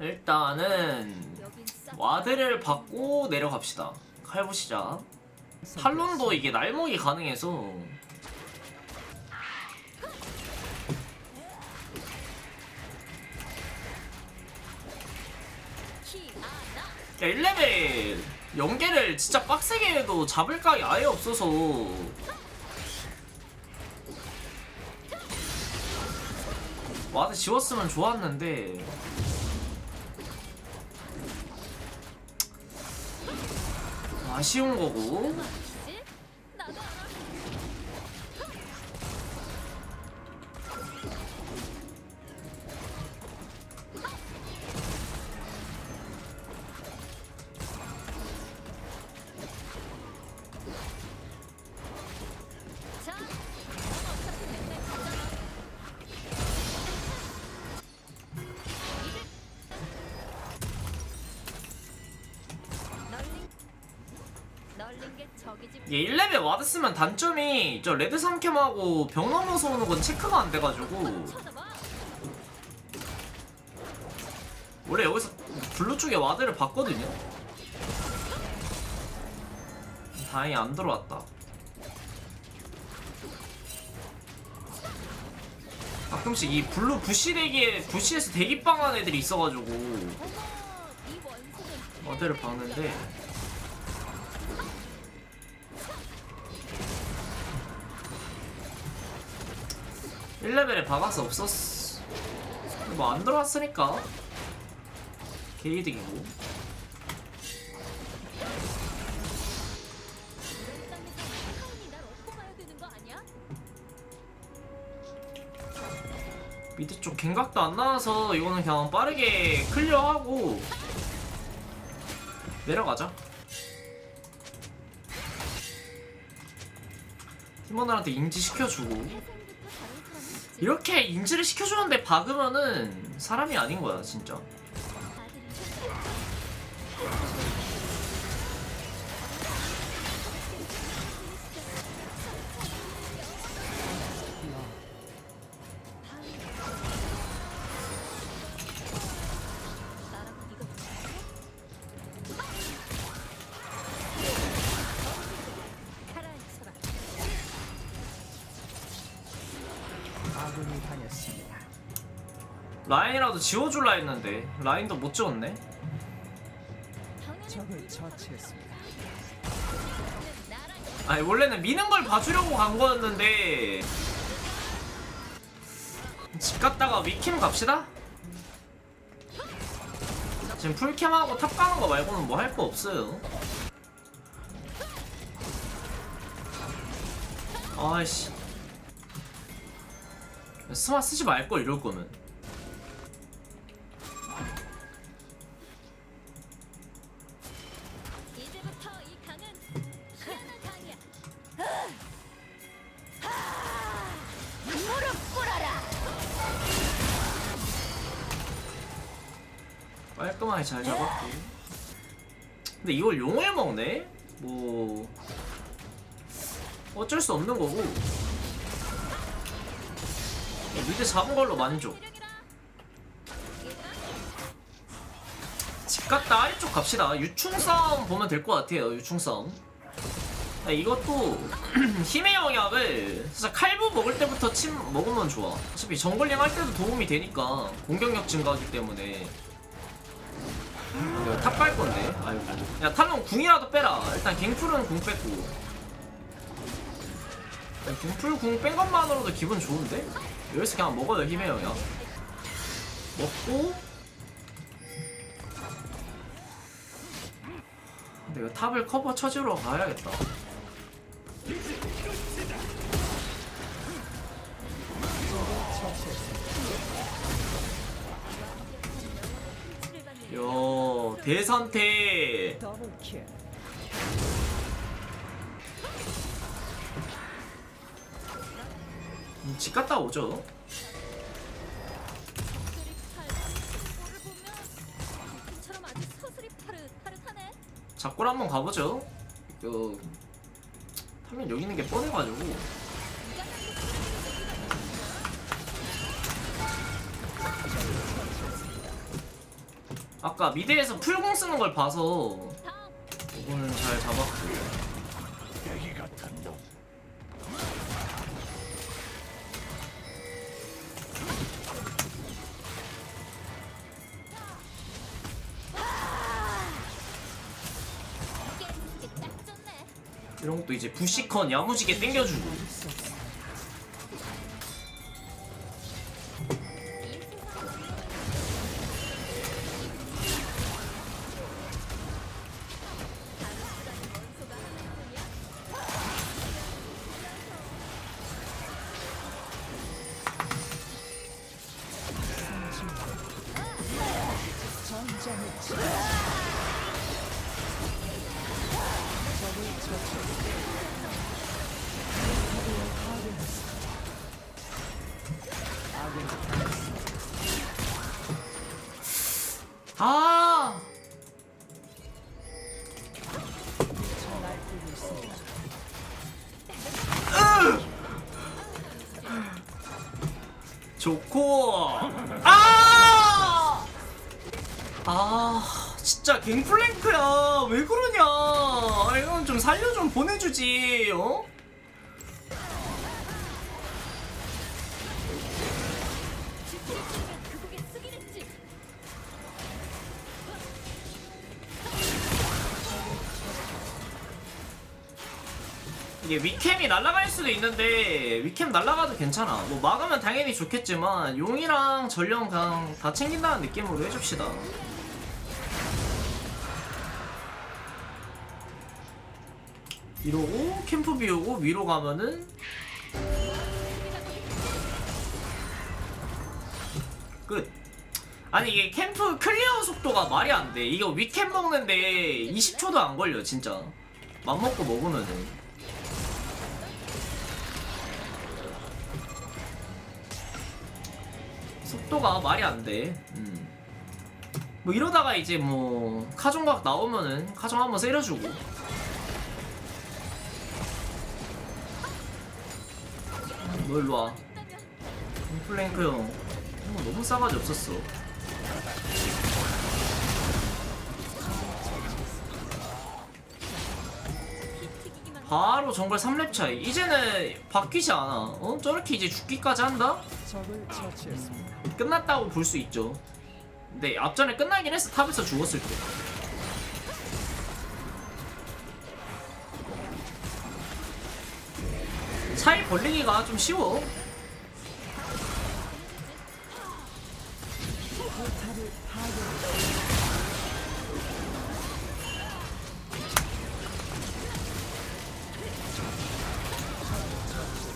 일단은 와드를 받고 내려갑시다. 칼부 시작. 탈론도 이게 날먹이 가능해서 야, 1레벨 연계를 진짜 빡세게 해도 잡을 각이 아예 없어서 와드 지웠으면 좋았는데 아쉬운 거고 얘 1레벨 와드 쓰면 단점이 저 레드 삼캠하고 병 넘어서 오는 건 체크가 안 돼가지고. 원래 여기서 블루 쪽에 와드를 봤거든요. 다행히 안 들어왔다. 가끔씩 이 블루 부시 대기에 부시에서 대기빵 한 애들이 있어가지고 와드를 박는데 일레벨에 박아서 없었어. 뭐 안 들어왔으니까 개이득이고. 밑에 쪽 갱각도 안 나와서 이거는 그냥 빠르게 클리어하고 내려가자. 팀원들한테 인지 시켜주고 태생부터 다른 사람 이렇게 인지를 시켜주는데 박으면은 사람이 아닌 거야 진짜. 라인이라도 지워줄라 했는데 라인도 못 지웠네. 적을 처치했습니다. 아니 원래는 미는 걸 봐주려고 간 거였는데 집 갔다가 위캠 갑시다. 지금 풀캠하고 탑 가는 거 말고는 뭐 할 거 없어요. 아이씨. 스마 쓰지 말걸 이럴 거면. 깔끔하게 잘 잡았고. 근데 이걸 용을 먹네? 뭐 어쩔 수 없는 거고. 미드 잡은 걸로 만족. 집 갔다 아래쪽 갑시다. 유충 싸움 보면 될 것 같아요. 유충 싸움. 아, 이것도 힘의 영역을 진짜 칼부 먹을 때부터 침 먹으면 좋아. 어차피 정글링 할 때도 도움이 되니까 공격력 증가하기 때문에. 내가 탑갈 건데. 아이고. 야 탈론 궁이라도 빼라. 일단 갱풀은 궁 뺐고. 야, 갱풀 궁뺀 것만으로도 기분 좋은데? 여기서 그냥 먹어요 힘의 영역. 먹고 근데 이거 탑을 커버 쳐주러 가야겠다. 더블킬. 음, 집 갔다 오죠. 작골 한번 가보죠. 그 타면 여기 있는 게 뻔해가지고 아까 미드에서 풀공 쓰는 걸 봐서 이거는 잘 잡았고. 이런 것도 이제 부시컨 야무지게 땡겨주고 좋고 아! 아 진짜 갱플랭크야 왜 그러냐 아, 이건 좀 살려 좀 보내주지 어? 이게 위캠이 날아갈 수도 있는데 위캠 날아가도 괜찮아. 뭐 막으면 당연히 좋겠지만 용이랑 전령 그냥 다 챙긴다는 느낌으로 해줍시다. 이러고 캠프 비우고 위로 가면은 끝. 아니 이게 캠프 클리어 속도가 말이 안돼. 이거 위캠 먹는데 20초도 안 걸려 진짜. 맘먹고 먹으면은 속도가 말이 안 돼. 음. 뭐 이러다가 이제 뭐 카종각 나오면은 카종 한번 세려주고. 너 일로 와. 플랭크 형. 형 너무 싸가지 없었어. 바로 정글 3렙 차이. 이제는 바뀌지 않아. 어? 저렇게 이제 죽기까지 한다? 적을 처치했습니다. 끝났다고 볼 수 있죠. 근데 앞전에 끝나긴 했어. 탑에서 죽었을 때. 차이 벌리기가 좀 쉬워.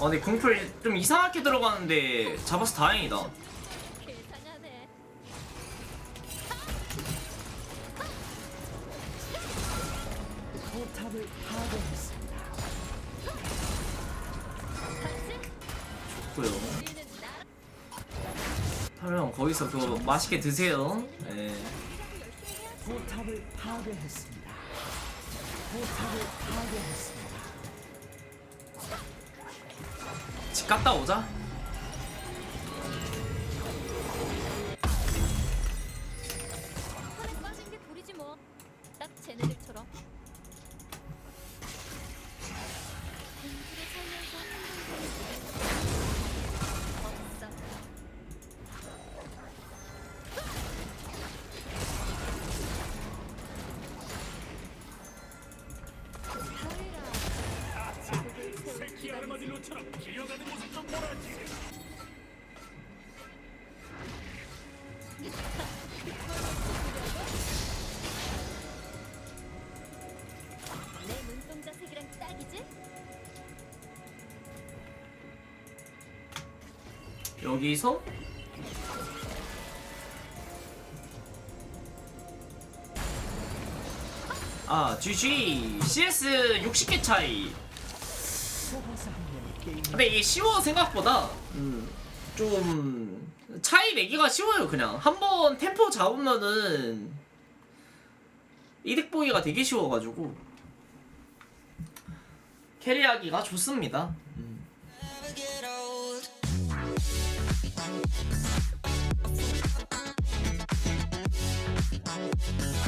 아, 근데 궁풀 좀 이상하게 들어가는데 잡아서 다행이다. 계산하네. 포탑을 파괴했습니다. 같이 고요 우리는 나 타령 거기서 그거 맛있게 드세요. 예. 포탑을 파괴했습니다. 포탑을 파괴했습니다. 집 갔다 오자. 여기서 아 GG CS 60개 차이. 근데 이게 쉬워 생각보다 음, 좀 차이 내기가 쉬워요 그냥 한번 템포 잡으면은 이득 보기가 되게 쉬워가지고 캐리하기가 좋습니다. never Thank you.